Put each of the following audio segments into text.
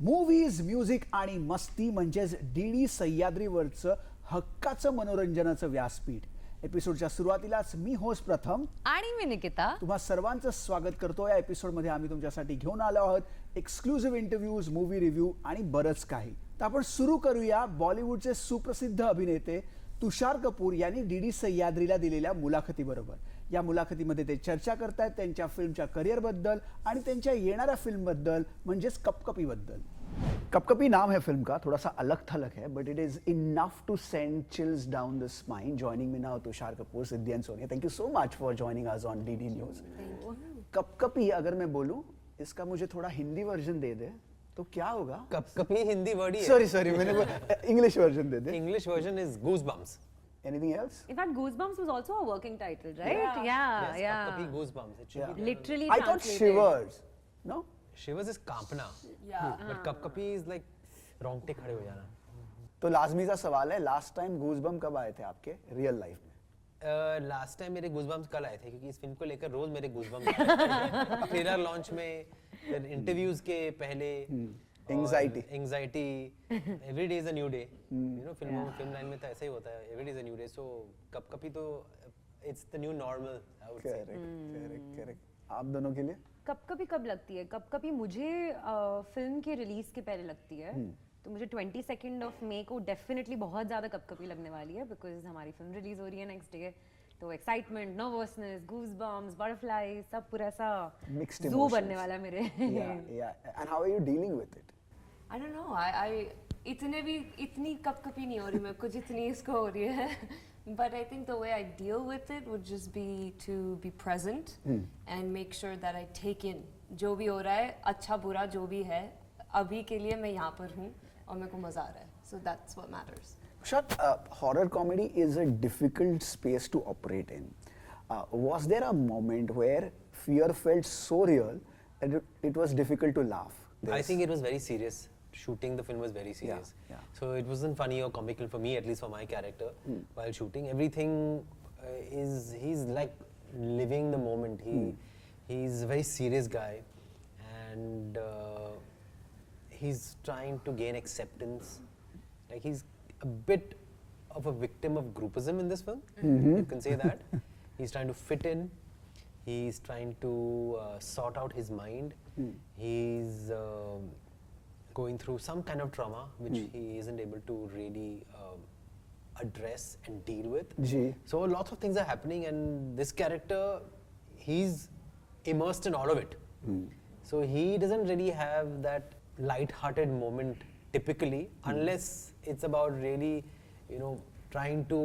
Movies music आणि मस्ती म्हणजेच डी डी सह्याद्रीवरचं हक्काचं मनोरंजनाचं व्यासपीठ. एपिसोडच्या सुरुवातीलाच मी होस्ट प्रथम. आणि मी निकिता. तुम्हा सर्वांचं स्वागत करतो. या एपिसोडमध्ये आम्ही तुमच्यासाठी घेऊन आलो आहोत एक्सक्लुझिव्ह इंटरव्ह्यूज मूवी रिव्ह्यू आणि बरंच काही. तर आपण सुरू करूया बॉलिवूडचे सुप्रसिद्ध अभिनेते तुषार कपूर यांनी डी डी सह्याद्रीला दिलेल्या मुलाखतीबरोबर. या मुलाखतीमध्ये ते चर्चा करतायत त्यांच्या फिल्मच्या करिअरबद्दल आणि त्यांच्या येणाऱ्या फिल्मबद्दल म्हणजेच कपकपीबद्दल. कपकपी नाम है फ़िल्म का थोड़ा सा अलग थलग है but it is enough to send chills down the spine joining me now Tushar Kapoor Siddhi and Sonia. Thank you so much for joining us on D D News कपकपी अगर मैं बोलूँ इसका मुझे थोड़ा हिंदी वर्जन दे दे तो क्या होगा? कप कपी हिंदी वर्ड ही सॉरी सॉरी मैंने English version they they. English version is goosebumps anything else In fact, Goosebumps was also a working title, right? Yeah, yeah. कपी goosebumps it should be Literally I thought translated. shivers. No? Shivers is कांपना but कप कपी is like रोंगटे खड़े हो जाना तो लाजमी सा सवाल है लास्ट टाइम गूजबम कब आए थे आपके रियल लाइफ में? लास्ट टाइम मेरे गूजबम्स कल आए थे क्योंकि इस फ़िल्म को लेकर रोज मेरे गूजबम्स ट्रेलर लॉन्च में फिर इंटरव्यूज़ के पहले। Anxiety. Anxiety every day is a new day you know फ़िल्मों फ़िल्म लाइन में तो ऐसा ही होता है every day is a new day so cup कपी तो it's the new normal I would say correct correct correct आप दोनों के लिए? कब कभी कब लगती है? कब कभी मुझे फ़िल्म के रिलीज़ के पहले लगती है। तो मुझे ट्वेंटी सेकेंड ऑफ़ मे को डेफिनेटली बहुत ज़्यादा कब कभी लगने वाली है बिकॉज़ हमारी फ़िल्म रिलीज़ हो रही है नेक्स्ट डे तो excitement nervousness goosebumps butterfly सब पूरा सा मिक्स्ड बनने वाला मेरे। या and how are you dealing with it I don't know I I इतने भी इतनी कपकपी नहीं हो रही मैं कुछ इतनी इसको हो रही है। But I think the way I deal with it would just be to be present and make sure that I take in जो भी हो रहा है अच्छा बुरा जो भी है अभी के लिए मैं यहाँ पर हूँ और मेरे को मज़ा आ रहा है। So that's what matters Shut up. Horror comedy is a difficult space to operate in. Uh, was there a moment where fear felt so real that it, it was difficult to laugh? I think it was very serious. Shooting the film was very serious. yeah. So it wasn't funny or comical for me, at least for my character, Hmm. while shooting. Everything uh, is he's like living the moment. He Hmm. he's a very serious guy, and uh, he's trying to gain acceptance. Like he's a bit of a victim of groupism in this film. Mm-hmm. You can say that. he's trying to fit in. He's trying to uh, sort out his mind. Hmm. He's um going through some kind of trauma which Hmm. he isn't able to really um, address and deal with. Ji. So lots of things are happening, and this character, he's immersed in all of it. Hmm. So he doesn't really have that light-hearted moment typically, Hmm. unless it's about really, you know, trying to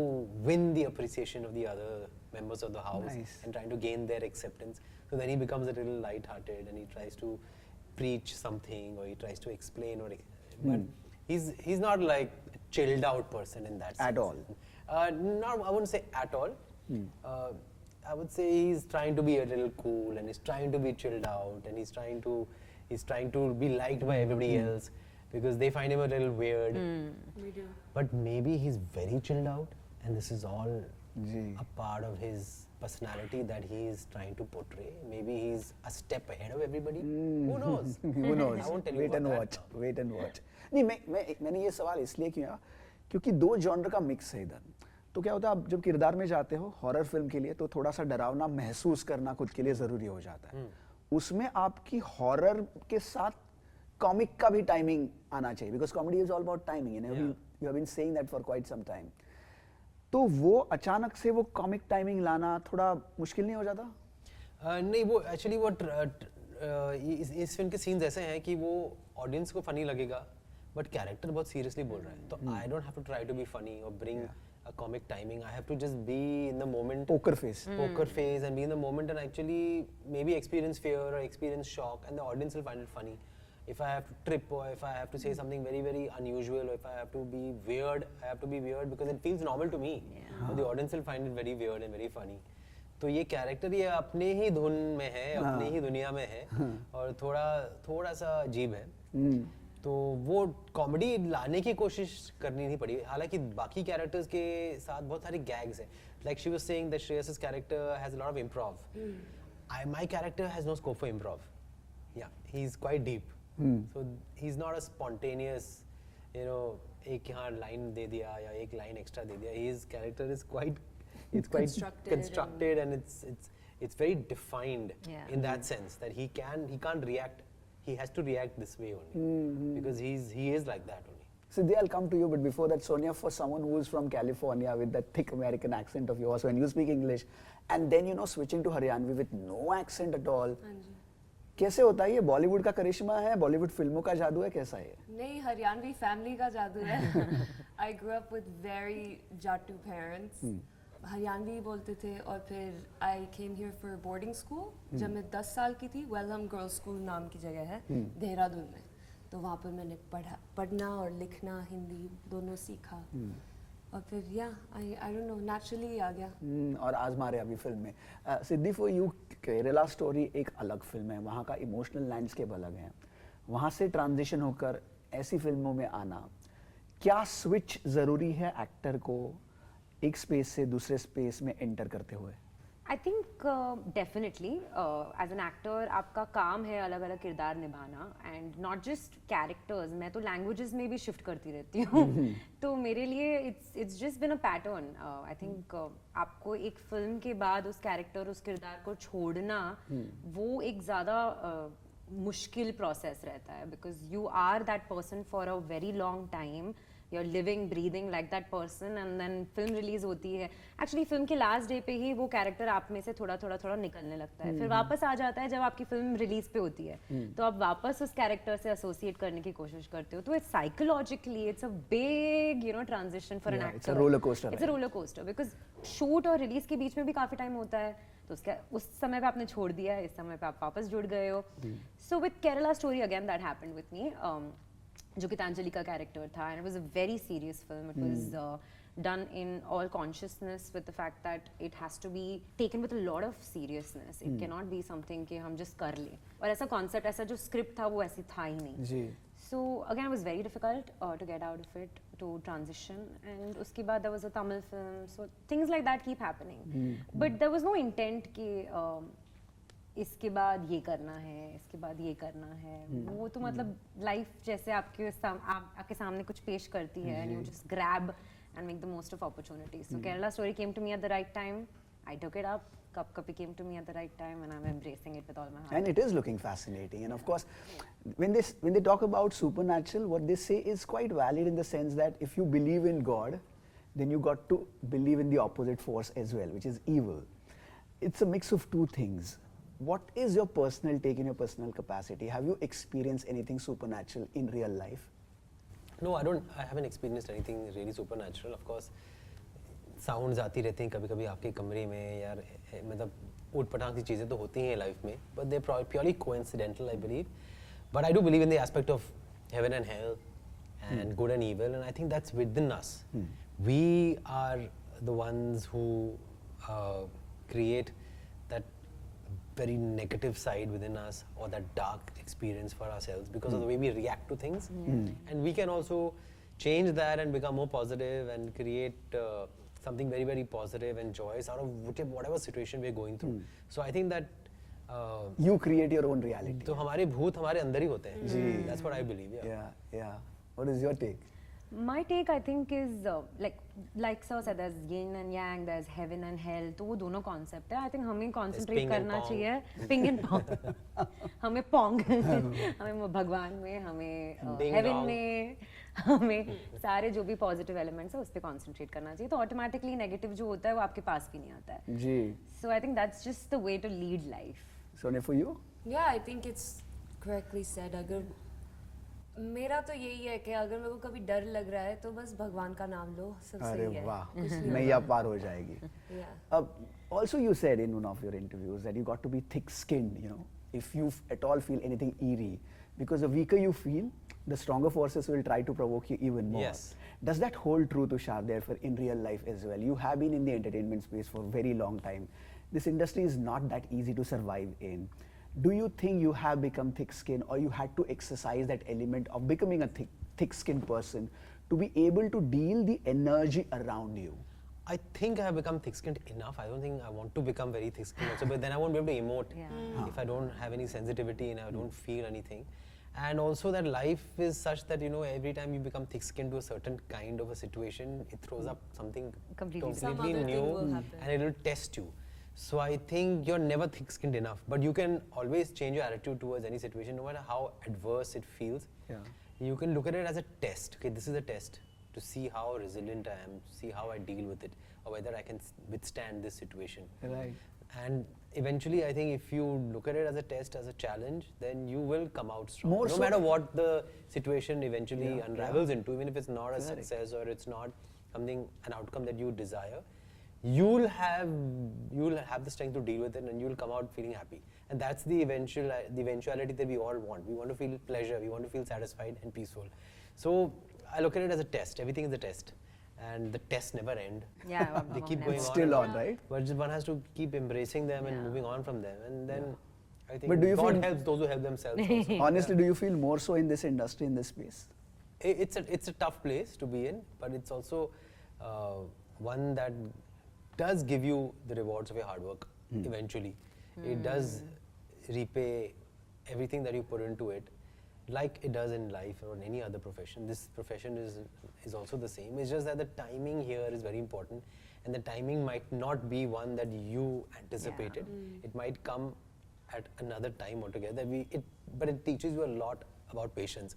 win the appreciation of the other members of the house Nice. and trying to gain their acceptance. So then he becomes a little light-hearted and he tries to preach something or he tries to explain or, but he's he's not like a chilled out person in that Hmm. At sense. all. Uh, not, I wouldn't say at all. Uh, I would say he's trying to be a little cool and he's trying to be chilled out and he's trying to he's trying to be liked by everybody else because they find him a little weird. Mm. we do But maybe he's very chilled out and this is all Ji. a part of his personality that he is trying to portray. Maybe he's a step ahead of everybody. Mm. Who knows? Who knows? I won't tell Wait about and watch. now. Wait and watch. नहीं मैं मैं मैंने ये सवाल इसलिए किया क्योंकि दो जॉनर का मिक्स है इधर तो क्या होता है आप जब किरदार में जाते हो हॉरर फ़िल्म के लिए तो थोड़ा सा डरावना महसूस करना खुद के लिए ज़रूरी हो जाता है हम्म। उसमें आपकी हॉरर के साथ कॉमिक का भी टाइमिंग आना चाहिए because comedy is all about timing you have been saying that for quite some time तो वो अचानक से वो कॉमिक टाइमिंग लाना थोड़ा मुश्किल नहीं हो जाता? Uh, नहीं वो एक्चुअली वो uh, इस, इस फ़िल्म के सीन्स ऐसे हैं कि वो ऑडियंस को फनी लगेगा बट कैरेक्टर बहुत सीरियसली बोल रहा है। तो I don't have to try to be funny और bring a comic timing I have to just be in the moment Poker face. poker phase and be in the moment and actually maybe experience fear or experience shock and the audience will find it funny. If i have to trip or if i have to say something very very unusual or if i have to be weird i have to be weird because it feels normal to me Yeah. but the audience will find it very weird and very funny तो ये character ये अपने ही धुन में है अपनी ही दुनिया में है और थोड़ा थोड़ा सा अजीब है तो वो कॉमेडी लाने की कोशिश करनी नहीं पड़ी हालाँकि बाकी कैरेक्टर्स के साथ बहुत सारे गैग्स हैं like she was saying that Shreyas's character has a lot of improv I, my character has no scope for improv. Yeah, he's quite deep. So he's not a spontaneous, you know, एक यहाँ line दे दिया या एक line extra दे दिया. His character is quite, it's quite Constructed and- constructed and it's it's it's very defined Yeah. in that sense that he can he can't react. He has to react this way only because he's he is like that only. Siddhi, I'll come to you, but before that, Sonia, for someone who's from California with that thick American accent of yours, when you speak English, and then you know switching to Haryanvi with no accent at all, हाँ जी कैसे होता है? ये बॉलीवुड का करिश्मा है बॉलीवुड फ़िल्मों का जादू है कैसा है? नहीं हरियाणवी फैमिली का जादू है। I grow up with very जाटू parents Haryanvi बोलते थे और फिर I came here for boarding school जब मैं 10 साल की थी वेलहम गर्ल्स स्कूल नाम की जगह है देहरादून में। तो वहाँ पर मैंने पढ़ा पढ़ना और लिखना हिंदी दोनों सीखा। और फिर या I I don't know naturally आ गया। हम्म, और आजमा रहे अभी फ़िल्म में। Siddhi for you Kerala Story एक अलग फ़िल्म है वहाँ का इमोशनल लैंडस्केप अलग है। वहाँ से ट्रांजिशन होकर ऐसी फ़िल्मों में आना क्या स्विच ज़रूरी है एक्टर को एक स्पेस से दूसरे स्पेस में एंटर करते हुए? I think definitely as an actor आपका काम है अलग अलग किरदार निभाना एंड नॉट जस्ट कैरेक्टर्स मैं तो लैंग्वेजेस में भी शिफ्ट करती रहती हूँ। तो मेरे लिए it's it's just been a pattern I think आपको एक फ़िल्म के बाद उस कैरेक्टर उस किरदार को छोड़ना वो एक ज़्यादा uh, मुश्किल प्रोसेस रहता है because you are that person for a very long time you are living breathing like that person and then film release होती है। एक्चुअली फ़िल्म के लास्ट डे पे ही वो कैरेक्टर आप में से थोड़ा थोड़ा थोड़ा निकलने लगता है। फिर वापस आ जाता है जब आपकी फ़िल्म रिलीज़ पे होती है। तो आप वापस उस कैरेक्टर से एसोसिएट करने की कोशिश करते हो। तो it's psychologically it's a big you know transition for an actor it's a roller coaster because shoot और रिलीज़ के बीच में भी काफ़ी टाइम होता है। तो उसका उस समय पे आपने छोड़ दिया इस समय पे आप वापस जुड़ गए हो। So with Kerala Story again that happened with me जो गीतांजलि का कैरेक्टर था and was a very serious film it was done in all consciousness with the fact that it has to be taken with lord of seriousness it can not be something कि हम just कर लें। और ऐसा concept ऐसा जो script था वो ऐसी था ही नहीं। So again was very difficult to get out of it to transition and उसके बाद the was a Tamil film so things like that keep happening but there was no intent कि इसके बाद ये करना है इसके बाद ये करना है वो तो मतलब लाइफ जैसे आपके साम, आप, आपके सामने कुछ पेश करती है you just grab and make the most of opportunities. So Kerala story came to me at the right time. I took it up. Cup Kapi came to me at the right time, and I'm embracing it with all my heart. And it is looking fascinating. And of course, when they, s- when they talk about supernatural, what they say is quite valid in the sense that if you believe in God, then you got to believe in the opposite force as well, which is evil. It's a mix of two things. What is your personal take in your personal capacity? Have you experienced anything supernatural in real life? No, I don't. I haven't experienced anything really supernatural. Of course, sounds आती रहती हैं कभी कभी आपके कमरे में यार ए- मतलब उठ पटांग सी चीज़ें तो होती हैं लाइफ में but they purely coincidental I believe but I do believe in the aspect of heaven and hell and good and evil and i think that's within us we are the ones who uh, create that very negative side within us or that dark experience for ourselves because of the way we react to things and we can also change that and become more positive and create uh, something very very positive and joyous out of whatever, whatever situation we're going through so i think that uh, You create your own reality. तो हमारे भूत हमारे अंदर ही होते हैं that's what i believe yeah Yeah, yeah. What is your take? My take, I think, is uh, like like sir said, there's yin and yang, there's heaven and hell. तो वो दोनों concept है. I think हमें concentrate करना चाहिए ping and pong. हमें pong, हमें वो भगवान में, हमें uh, heaven. में, हमें सारे जो भी positive elements है उस पे concentrate करना चाहिए. तो automatically negative जो होता है वो आपके पास भी नहीं आता है. Ji. So I think that's just the way to lead life. Sonia, for you? Yeah, I think it's correctly said. अगर मेरा तो यही है कि अगर मेरे को कभी डर लग रहा है तो बस भगवान का नाम लो सब अरे सही है वाह नैया पार हो जाएगी Yeah. Uh, also, you said in one of your interviews that you got to be thick-skinned. You know, if you f- at all feel anything eerie, because the weaker you feel, the stronger forces will try to provoke you even more. Yes. Does that hold true, Tushar, therefore, in real life as well? You have been in the entertainment space for a very long time. This industry is not that easy to survive in. Do you think you have become thick-skinned, or you had to exercise that element of becoming a thick, thick-skinned person to be able to deal the energy around you? I think I have become thick-skinned enough. I don't think I want to become very thick-skinned also, but then I won't be able to emote Yeah. if I don't have any sensitivity and I don't feel anything. And also that life is such that you know every time you become thick-skinned to a certain kind of a situation, it throws up something Completely completely. Some other new, and it will test you. So I think you're never thick-skinned enough, but you can always change your attitude towards any situation, no matter how adverse it feels. Yeah. You can look at it as a test. Okay, this is a test to see how resilient I am, see how I deal with it, or whether I can withstand this situation. Right. And eventually, I think if you look at it as a test, as a challenge, then you will come out strong. More no so- matter what the situation eventually Yeah, unravels into, even if it's not a Correct. success or it's not something, an outcome that you desire, you'll have you'll have the strength to deal with it, and you'll come out feeling happy. And that's the eventual the eventuality that we all want. We want to feel pleasure. We want to feel satisfied and peaceful. So I look at it as a test. Everything is a test, and the tests never end. Yeah, they keep going It's on. still and on, right? but just one has to keep embracing them and moving on from them, and then I think But do you God feel- helps those who help themselves. also. Honestly, do you feel more so in this industry, in this space? It's a it's a tough place to be in, but it's also uh, one that does give you the rewards of your hard work hmm. eventually. Hmm. It does repay everything that you put into it, like it does in life or in any other profession. This profession is is also the same. It's just that the timing here is very important, and the timing might not be one that you anticipated. It might come at another time altogether. We it, but it teaches you a lot about patience.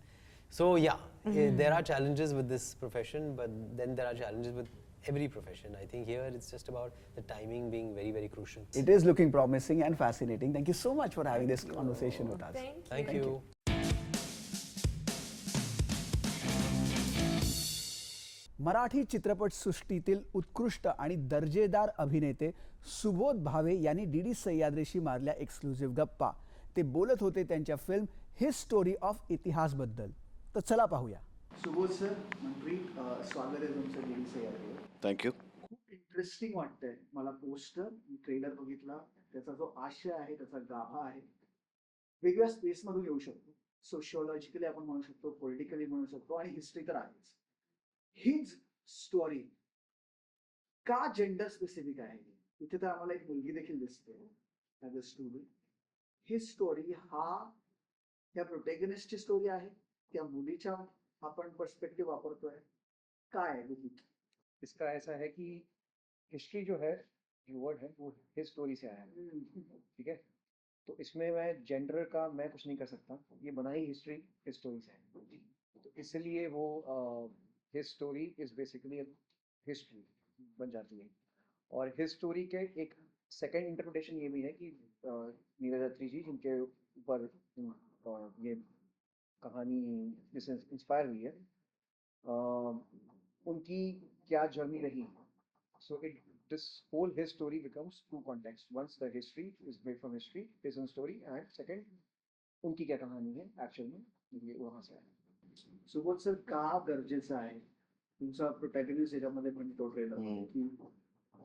So yeah, hmm. eh, there are challenges with this profession, but then there are challenges with every profession. I think here it's just about the timing being very very crucial. It is looking promising and fascinating. Thank you so much for having this conversation with us. Thank you. Thank you. Marathi चित्रपटसृष्टीतील उत्कृष्ट आणि दर्जेदार अभिनेते सुबोध भावे यांनी D D सह्याद्रीशी मारल्या exclusive गप्पा ते बोलत होते त्यांच्या फिल्म हिज स्टोरी ऑफ इतिहासबद्दल तर चला पाहूया सुबोध सर मंत्री स्वागत आहे तुमचं डी सह्याद्रीवर थँक्यू खूप इंटरेस्टिंग वाटतंय मला पोस्टर ट्रेलर बघितला. त्याचा जो आशय आहे त्याचा गाभा आहे. वेगळ्या स्पेसमधून येऊ शकतो. सोशिओलॉजिकली आपण म्हणू शकतो पॉलिटिकली म्हणू शकतो आणि हिस्ट्री तर आहेच. हीच स्टोरी का जेंडर स्पेसिफिक आहे? इथे तर आम्हाला एक मुलगी देखील दिसते. ॲज अ स्टोरी ही स्टोरी हा त्या प्रोटेगनिस्टची स्टोरी आहे. त्या मुलीच्या आपण पर्स्पेक्टिव्ह वापरतोय. काय आहे विदित? इसका ऐसा है कि हिस्ट्री जो है जो वर्ड है वो हिज स्टोरी से आया है। ठीक है? तो इसमें मैं जेंडर का मैं कुछ नहीं कर सकता। ये बनाई हिस्ट्री हिज स्टोरी से है। तो इसलिए वो his story is basically history बन जाती है। और हिज स्टोरी के एक सेकेंड इंटरप्रिटेशन ये भी है कि नीरज अत्री जी जिनके ऊपर ये कहानी जिससे इंस्पायर हुई है। अ, उनकी क्या जर्नी रही? So it this whole his story becomes two contexts once the history is made from history his own story and second उनकी क्या कहानी है एक्चुअल में ये वहाँ से आया। सुबोध सर का गरजेचं आहे तुमचा प्रोटॅगनिस्ट याच्यामध्ये पण तो ट्रेलर हम्म. की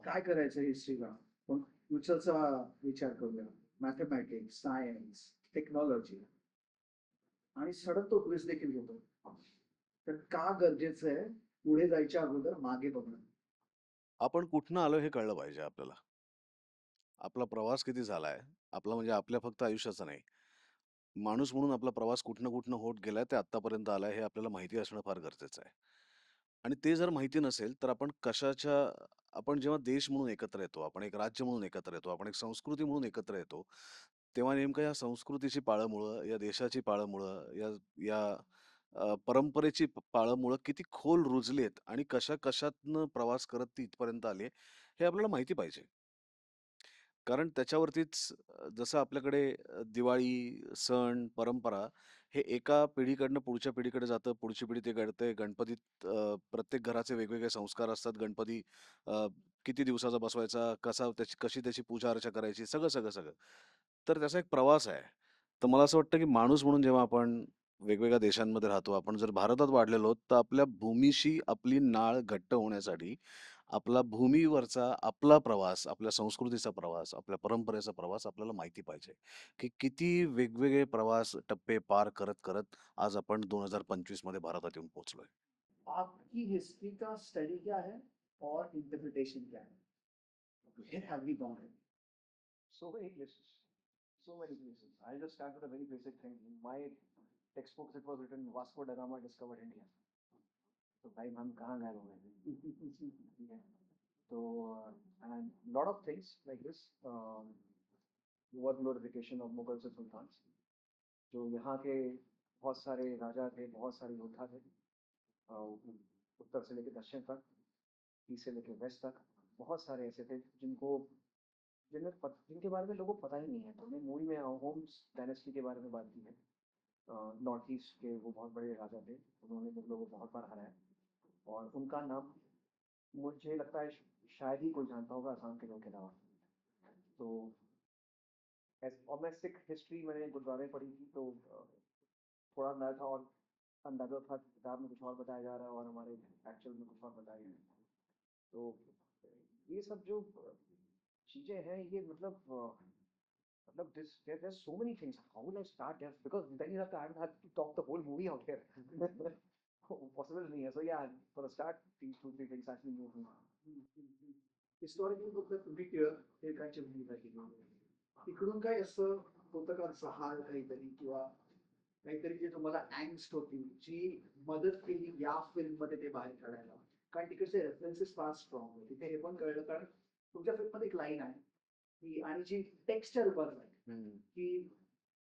काय करायचं हिस्ट्रीला पण फ्युचरचा विचार करूया मॅथमॅटिक्स सायन्स टेक्नॉलॉजी आणि सडन तो ट्विस्ट देखील घेतो तर का गरजेचं आहे? पुढे जायच्या अगोदर मागे बघणं. आपण कुठनं आलो हे कळलं पाहिजे आपल्याला. आपला प्रवास किती झालाय? आपला म्हणजे आपल्या फक्त आयुष्याचा नाही. माणूस म्हणून आपला प्रवास कुठनं कुठनं होत गेलाय ते आतापर्यंत आलाय हे आपल्याला माहिती असणं फार गरजेचं आहे. आणि ते जर माहिती नसेल तर आपण कशाच्या आपण जेव्हा देश म्हणून एकत्र येतो आपण एक राज्य म्हणून एकत्र येतो आपण एक संस्कृती म्हणून एकत्र येतो तेव्हा नेमकं या संस्कृतीची पाळंमुळं या देशाची पाळंमुळं या या अ, परंपरेची प- पाळंमुळं किती खोल रुजलेत आणि कशा कशातनं प्रवास करत ती इथपर्यंत आली हे आपल्याला माहिती पाहिजे. कारण त्याच्यावरतीच अ, जसं आपल्याकडे अ, दिवाळी सण परंपरा हे एका पिढीकडनं पुढच्या पिढीकडे जातं पुढची पिढी ते घडते गणपतीत अ, प्रत्येक घराचे वेगवेगळे संस्कार असतात. गणपती अ, किती दिवसाचा बसवायचा कसा त्याची कशी त्याची पूजा अर्चा करायची सगळं सगळं सगळं. तर त्याचा एक प्रवास आहे तर मला असं वाटतं की माणूस म्हणून जेव्हा आपण वेगवेगळ्या देशांमध्ये राहतो आपण जर भारतात वाढलेलो आहोत, तर आपल्या भूमीशी आपली नाळ घट्ट होण्यासाठी आपला भूमीवरचा आपला प्रवास आपल्या संस्कृतीचा प्रवास आपल्या परंपरेचा प्रवास आपल्याला माहिती पाहिजे की किती वेगवेगळे प्रवास टप्पे पार करत करत आज आपण दोन हजार पंचवीसमध्ये भारतात येऊन पोहोचलोय आपकी हिस्ट्री का स्टडी क्या है और इंटरप्रिटेशन क्या है we gone? So many places. So many places. I'll just start with a very basic thing. In my textbooks, it was written Vasco da Gama discovered India. तो भाई हम कहाँ गए हुए तो and lot of things like this word glorification of Mughals and sultans जो यहाँ के बहुत सारे राजा थे बहुत सारे योद्धा थे उत्तर से लेकर दक्षिण तक ईस्ट से लेकर वेस्ट तक बहुत सारे ऐसे थे जिनको जिनमें जिनके बारे में लोगों को पता ही नहीं है तो हमने मूवी में होम्स डायनेस्टी के बारे में बात की है। नॉर्थ ईस्ट के वो बहुत बड़े राजा थे, उन्होंने मुगलों को बहुत बार हराया। और उनका नाम, मुझे लगता है, शायद ही कोई जानता होगा, आसाम के लोगों के अलावा। तो और मैं सिख हिस्ट्री मैंने गुरुद्वारे पढ़ी थी तो थोड़ा अंदाज़ा था और अंदाज़ा था, किताब में कुछ और बताया जा रहा है और हमारे एक्चुअल में कुछ और बताया जा रहा है। तो ये सब जो चीज़ें हैं, ये मतलब मतलब this there there so many things how will I start there because then you have to I have to talk the whole movie out here possible नहीं है। So yeah for start these two three things actually move me historical फक्त तुम्ही टिळ- टिळकांची भूमिका केली तिकडून काय असं होतं का असं हाल काहीतरी किंवा काहीतरी जे तुम्हाला अँगस्ट होती जी मदत केली या फ़िल्म मध्ये ते बाहेर काढायला कारण तिकडचे रेफरन्सेस फार स्ट्रॉंग होते तिथे हे। पण कळलं कारण तुमच्या फ़िल्म मध्ये एक लाईन आहे की आणि जी टेक्स्टच्या रूपात आहे की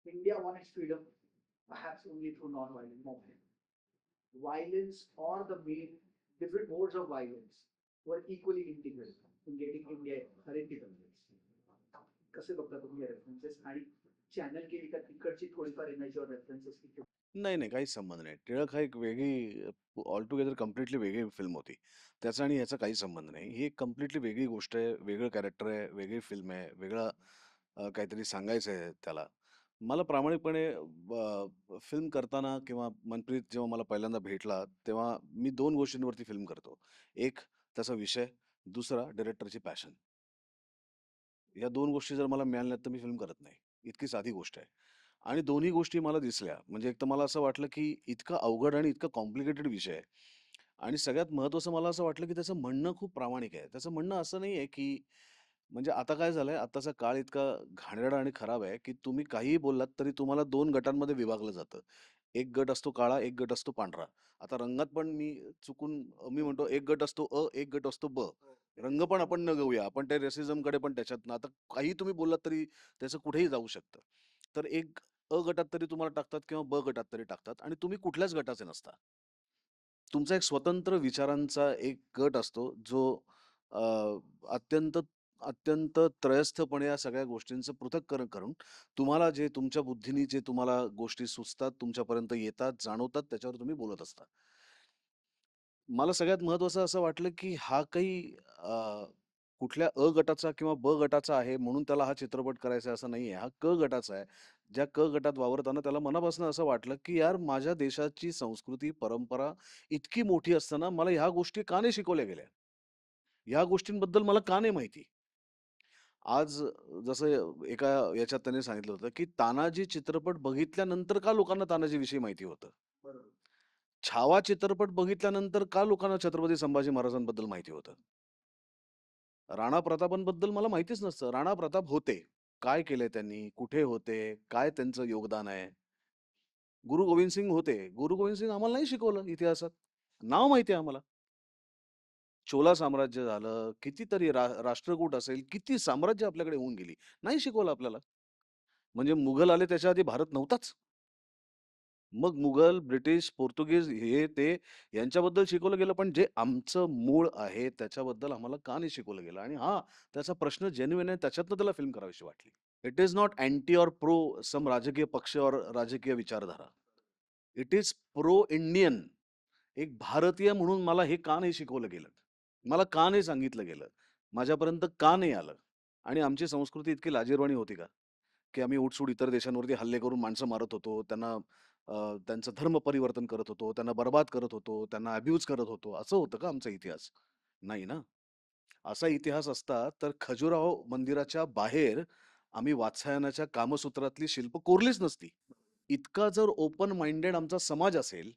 India won its freedom perhaps only through non-violent movement. Violence or the main different modes of violence were equally integral in getting India her independence. कसे बघता तुम्ही रेफरन्सेस आणि चॅनल केली का तिकडची थोडीफार एनर्जी रेफरन्सेस इथे नाही नाही काहीच संबंध नाही. टिळक हा एक वेगळी ऑल टुगेदर कम्प्लिटली वेगळी फिल्म होती. त्याचा आणि याचा काही संबंध नाही. ही एक कम्प्लिटली वेगळी गोष्ट आहे वेगळं कॅरेक्टर आहे वेगळी फिल्म आहे वेगळं अ, काहीतरी सांगायचं आहे त्याला. मला प्रामाणिकपणे फिल्म करताना किंवा मनप्रीत जेव्हा मला पहिल्यांदा भेटला तेव्हा मी दोन गोष्टींवरती फिल्म करतो. एक त्याचा विषय दुसरा डिरेक्टरची पॅशन या दोन गोष्टी जर मला मिळाल्या तर मी फिल्म करत नाही. इतकी साधी गोष्ट आहे. आणि दोन्ही गोष्टी मला दिसल्या. म्हणजे एक तर मला असं वाटलं की इतका अवघड आणि इतका कॉम्प्लिकेटेड विषय आहे. आणि सगळ्यात महत्त्वाचं मला असं वाटलं की त्याचं म्हणणं खूप प्रामाणिक आहे. त्याचं म्हणणं असं नाही आहे की म्हणजे आता काय झालंय आताचा काळ इतका घाणेरडा आणि खराब आहे की तुम्ही काहीही बोललात तरी तुम्हाला दोन गटांमध्ये विभागलं जातं. एक गट असतो काळा एक गट असतो पांढरा. आता रंगात पण मी चुकून मी म्हणतो एक गट असतो अ एक गट असतो ब. रंग पण आपण न घेऊया आपण त्या रेसिझमकडे पण त्याच्यात आता काही तुम्ही बोललात तरी त्याचं कुठेही जाऊ शकतं. तर एक अ गटात तरी तुम्हाला टाकतात किंवा ब गटात तरी टाकतात आणि तुम्ही कुठल्याच गटाचे नसता. तुमचा एक स्वतंत्र विचारांचा एक गट असतो जो अ, अत्यंत अत्यंत त्रयस्थपणे या सगळ्या गोष्टींचं पृथक्करण करून तुम्हाला जे तुमच्या बुद्धीने जे तुम्हाला गोष्टी सुचतात तुमच्यापर्यंत येतात जाणवतात त्याच्यावर तुम्ही बोलत असता. मला सगळ्यात महत्वाचं असं वाटलं की हा काही अ, कुठल्या अ गटाचा किंवा ब गटाचा आहे म्हणून त्याला हा चित्रपट करायचा आहे असं नाहीये हा क गटाचा आहे. ज्या क गटात वावरताना त्याला मनापासून असं वाटलं की यार माझ्या देशाची संस्कृती परंपरा इतकी मोठी असताना मला ह्या गोष्टी का नाही शिकवल्या गेल्या? ह्या गोष्टींबद्दल मला का नाही माहिती? आज जसं एका याच्यात त्याने सांगितलं होतं की तानाजी चित्रपट बघितल्यानंतर का लोकांना तानाजी विषयी माहिती होतं? बरोबर. छावा चित्रपट बघितल्यानंतर का लोकांना छत्रपती संभाजी महाराजांबद्दल माहिती होतं? राणा प्रतापांबद्दल मला माहितीच नसतं. राणा प्रताप होते. काय केले त्यांनी? कुठे होते? काय त्यांचं योगदान आहे? गुरु गोविंद सिंग होते. गुरु गोविंद सिंग आम्हाला नाही शिकवलं इतिहासात. नाव माहिती आहे आम्हाला. चोला साम्राज्य झालं. कितीतरी रा राष्ट्रकूट असेल किती साम्राज्य आपल्याकडे होऊन गेली. नाही शिकवलं आपल्याला. म्हणजे मुघल आले त्याच्या आधी भारत नव्हताच. मग मुघल ब्रिटिश पोर्तुगीज हे ते यांच्याबद्दल शिकवलं गेलं. पण जे आमचं मूळ आहे त्याच्याबद्दल आम्हाला का नाही शिकवलं गेलं? आणि हा त्याचा प्रश्न जेन्युइन आहे त्याच्यातनं त्याला फिल्म करावीशी वाटली. It is not anti or pro some राजकीय पक्ष और राजकीय विचारधारा. इट इज प्रो इंडियन एक भारतीय म्हणून मला हे का नाही शिकवलं गेलं? मला का नाही सांगितलं गेलं? माझ्यापर्यंत का नाही आलं? आणि आमची संस्कृती इतकी लाजीरवाणी होती का? की आम्ही उठसूट इतर देशांवरती हल्ले करून माणसं मारत होतो त्यांना अ, त्यांचं धर्म परिवर्तन करत होतो त्यांना बर्बाद करत होतो त्यांना अब्यूज करत होतो असं होतं का आमचा इतिहास? नाही ना. असा इतिहास असता तर खजुराहो मंदिराच्या बाहेर आम्ही वात्सायनाच्या कामसूत्रातली शिल्प कोरलीच नसती. इतका जर ओपन माइंडेड आमचा समाज असेल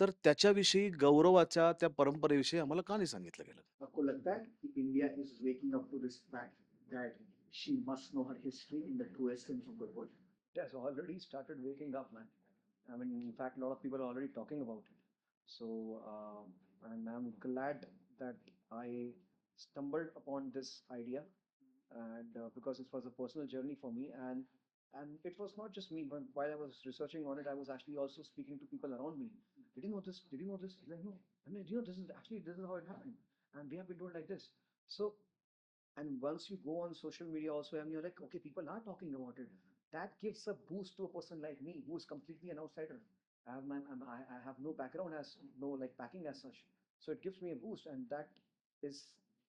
तर त्याच्याविषयी गौरवाच्या त्या परंपरेविषयी आम्हाला का नाही सांगितलं गेलं? आपको लगता है कि India is waking up to this fact that she must know her history in the truest sense of the word It has already started waking up, man. I mean, in fact, a lot of people are already talking about it. So, um, and I'm glad that I stumbled upon this idea, and uh, because it was a personal journey for me, and and it was not just me. But while I was researching on it, I was actually also speaking to people around me. Did you know this? Did you know this? Like, no. I mean, you know, this is actually this is how it happened, and we have been told like this. So, and once you go on social media also, and you're like, okay, people are talking about it that gives a boost to a person like me who's completely an outsider. I have, my, I have no background as no like backing as such. So it gives me a boost, and that is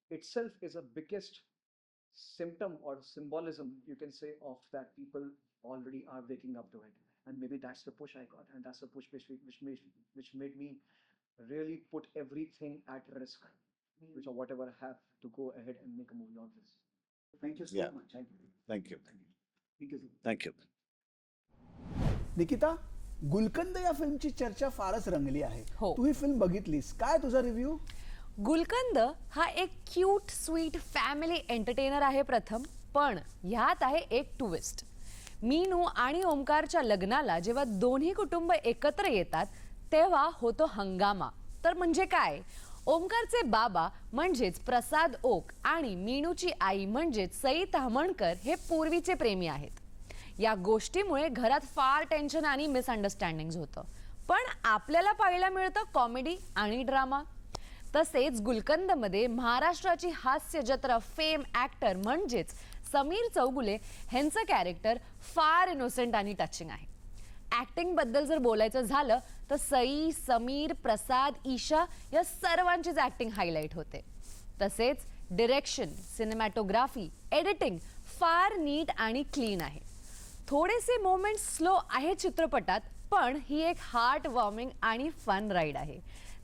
itself is a biggest symptom or symbolism you can say of that people already are waking up to it. And maybe that's the push I got, and that's the push which which made which made me really put everything at risk, which or whatever I have to go ahead and make a movie on this. Thank you so yeah. much. Thank you. Thank you. Thank you. Thank you Nikita Gulkand या फिल्मची चर्चा फारच रंगली आहे. हो. तू ही film बघितलीस. काय तुझा रिव्ह्यू गुलकंद हा एक क्यूट स्वीट फॅमिली एंटरटेनर आहे प्रथम पण ह्यात आहे एक ट्विस्ट मीनू आणि ओमकारच्या लग्नाला जेव्हा दोन्ही कुटुंब एकत्र येतात तेव्हा होतो हंगामा. तर म्हणजे काय? ओमकारचे बाबा म्हणजेच प्रसाद ओक आणि मीनूची आई म्हणजेच सई तहमणकर हे पूर्वीचे प्रेमी आहेत. या गोष्टीमुळे घरात फार टेन्शन आणि मिसअंडरस्टँडिंग होतं. पण आपल्याला पाहायला मिळतं कॉमेडी आणि ड्रामा तसेच गुलकंदमध्ये महाराष्ट्राची हास्य जत्रा फेम ॲक्टर म्हणजेच समीर चौगुले ह्यांचं कॅरेक्टर फार इनोसेंट आणि टचिंग आहे. ॲक्टिंगबद्दल जर बोलायचं झालं तर सई समीर प्रसाद ईशा या सर्वांचीच ॲक्टिंग हायलाईट होते. तसेच डिरेक्शन सिनेमॅटोग्राफी एडिटिंग फार नीट आणि क्लीन आहे. थोडेसे मोमेंट स्लो आहे चित्रपटात पण ही एक हार्ट वॉर्मिंग आणि फन राईड आहे.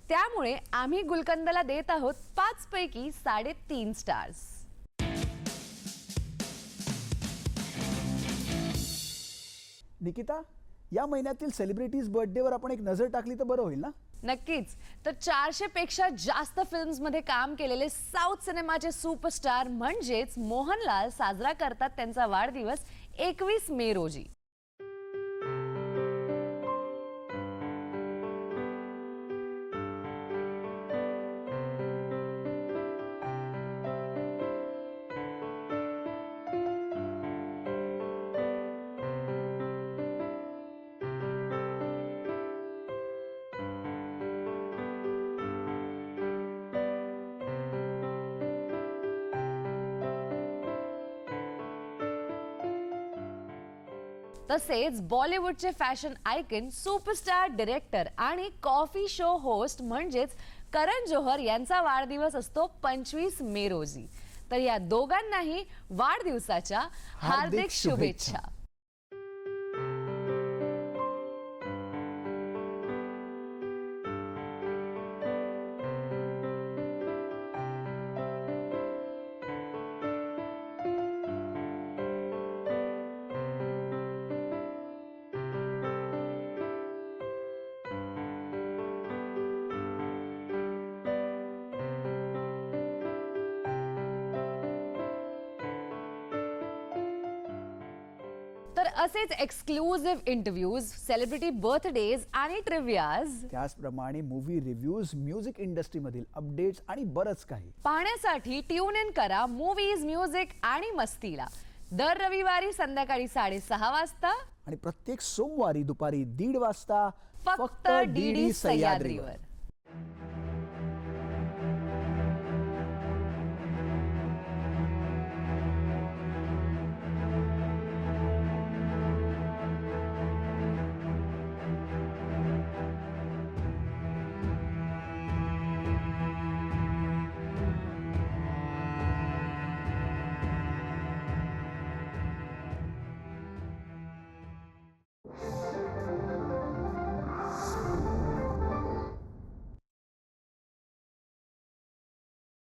त्यामुळे आम्ही गुलकंदला देत आहोत पाचपैकी साडेतीन स्टार्स निकिता? या महिन्यातील सेलिब्रिटीज बर्थडेवर आपण एक नजर टाकली तर बरं होईल ना? नक्कीच. तर चारशे पेक्षा जास्त फिल्म्समध्ये काम केलेले साऊथ सिनेमाचे सुपरस्टार म्हणजेच मोहनलाल साजरा करतात त्यांचा वाढदिवस एकवीस मे रोजी. तसेच बॉलिवूडचे फॅशन आयकन सुपरस्टार डिरेक्टर आणि कॉफी शो होस्ट म्हणजेच करण जोहर यांचा वाढदिवस असतो पंचवीस मे रोजी. तर या दोघांनाही वाढदिवसाच्या हार्दिक शुभेच्छा. असेच एक्सक्लुझिव्ह इंटरव्ह्यूज सेलिब्रिटी बर्थडेज आणि ट्रिव्हियाज त्याचप्रमाणे मूवी रिव्ह्यूज म्युझिक इंडस्ट्रीमधील अपडेट्स आणि बरंच काही. पाहण्यासाठी ट्यून इन करा मूवीज म्युझिक आणि मस्तीला. दर रविवारी संध्याकाळी साडेसहा वाजता. आणि प्रत्येक सोमवारी दुपारी दीड वाजता फक्त डीडी सह्याद्रीवर.